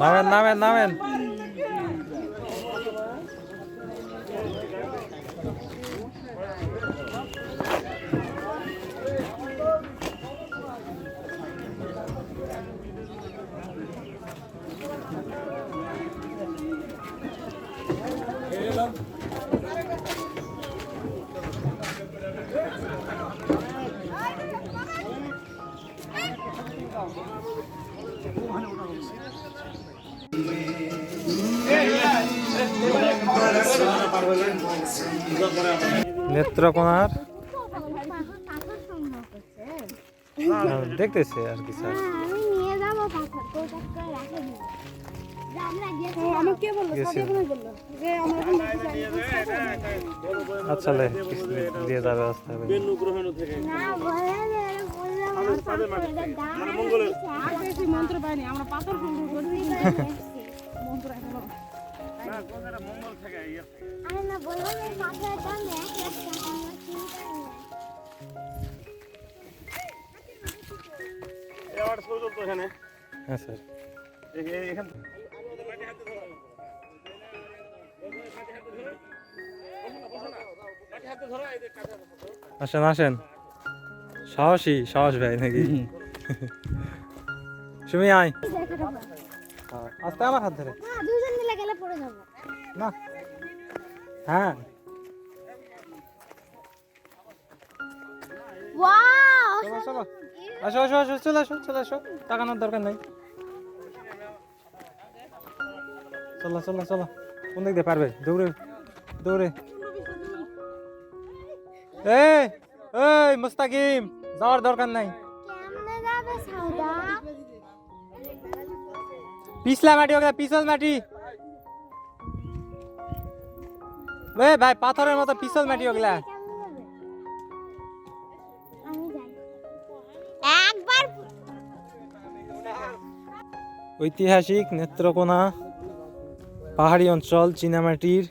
নামেন নামেন নামেন। যে দেখতেছে এখন দেখতে চাই আচ্ছা লে কিছু দিয়ে যাবে ব্যবস্থা হবে না বলে যে বললাম আমার পাথর এটা দাঁড়ায় আর আমরা পাথর করছি আরে না দাম এক লাখ টাকা। হ্যাঁ স্যার আসেন আসেন সাহসী সাহস ভাই নাকি সুমি আয়। আস্তে আমার হাত ধরে। না দুজন মিলে গেলে পড়ে যাব। না। হ্যাঁ। ওয়াও চলো চলো। আসো আসো আসো চলে আসো চলে আসো। তাকানোর দরকার নেই। চলো চলো চলো। কোন দিক দিয়ে পারবে? দৌড়ে দৌড়ে। এই এই মুস্তাকিম যাওয়ার দরকার নাই। কেমনে যাবে সাউদা? পিছলা মাটি ওগুলা পিছল মাটি। এ ভাই পাথরের মতো পিছল মাটি ওগুলা একবার ঐতিহাসিক নেত্রকোনা পাহাড়ি অঞ্চল চীনামাটির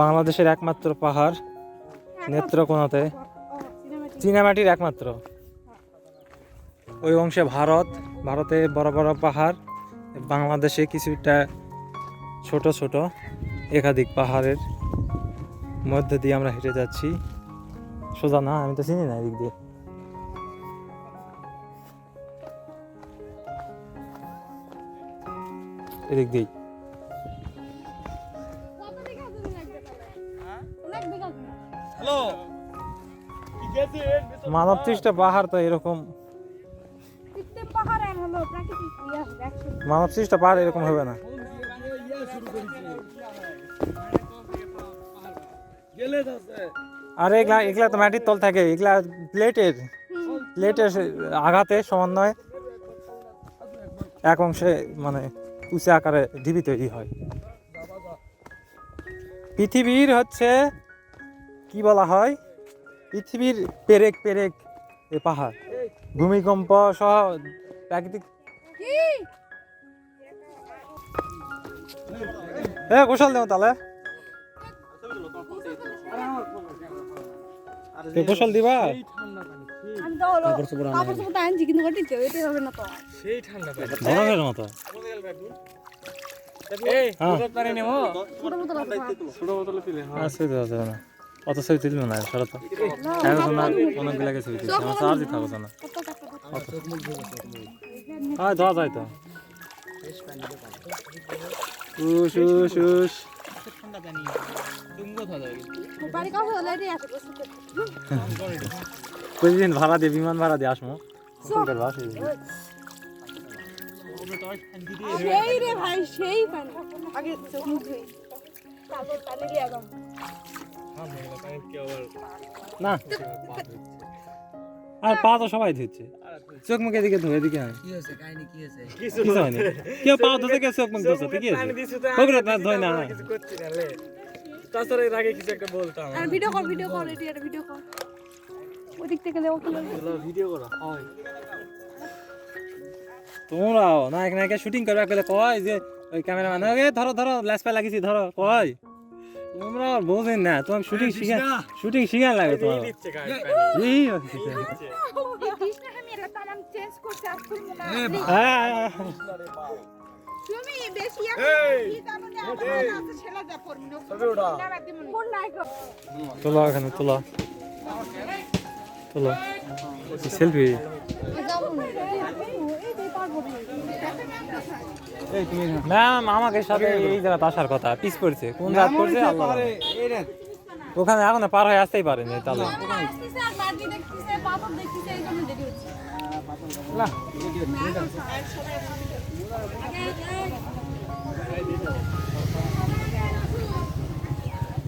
বাংলাদেশের একমাত্র পাহাড় নেত্রকোনাতে। চীনামাটির একমাত্র। ওই অংশে ভারত, ভারতে বড় বড় পাহাড়, বাংলাদেশে কিছুটা ছোট ছোট একাধিক পাহাড়ের মধ্যে দিয়ে আমরা হেঁটে যাচ্ছি। সোজা না, আমি তো চিনি না এদিক দিয়ে। এদিক দিয়েই। মানব সৃষ্ট পাহাড় তো এরকম। মানব সৃষ্ট পাহাড় এরকম হবে না। আরে এগুলা এগুলা তো মাটির তল থাকে, এগুলা প্লেটের প্লেটের আঘাতে সমন্বয় এক অংশে মানে উঁচু আকারে ঢিবি তৈরি হয়। পৃথিবীর হচ্ছে, কি বলা হয়? পৃথিবীর পেরেক পেরেক এ পাহাড়। ভূমিকম্প সহ প্রাকৃতিক এ কুশল দেও তাহলে কুশল দিবা তো তো হ্যাঁ তো অত ছবি তুলব না সরত এখন না অনেকগুলা ছবি তুলছি আমার না হ্যাঁ দেওয়া যায় তো। উস উস উস প্রতিদিন ভাড়া দিয়ে বিমান ভাড়া দিয়ে আসমো। ফোন করবা আসি সেই রে ভাই সেই পানি আগে চোখ মুখ ধুই তারপর পানি দিয়ে একদম না আর পা তো সবাই ধুচ্ছে। চোখ মুখ এদিকে ধো এদিকে আয়। কিছু হয়নি। কেউ পা ধুতে কেউ চোখ মুখ ধুচ্ছে ঠিকই আছে? ওগুলো না ধোয় না আর ভিডিও কর ভিডিও কর এটি একটা ভিডিও কর। ওই দিক থেকে। দেবো তোমরাও না এখানে শুটিং করবে কয় যে ওই ক্যামেরাম্যান ধরো ধরো ল্যাস পা লাগিয়েছি ধরো কয়? তোমরা বোঝেন না তোমার শুটিং শিখা শুটিং শিখা লাগে তোমার। হ্যাঁ। তুমি বেশি এই। জানো না আমার আছে ছেলে যা পড়বি না। কোন নাই গো। তোলো এখানে তোলো। তোলো। সেলফি। ম্যাম আমাকে সাথে এই জায়গাতে আসার কথা। পিস পড়ছে কোন রাত পড়ছে ওখানে এখন পার হয়ে আসতেই পারেনি তাহলে। না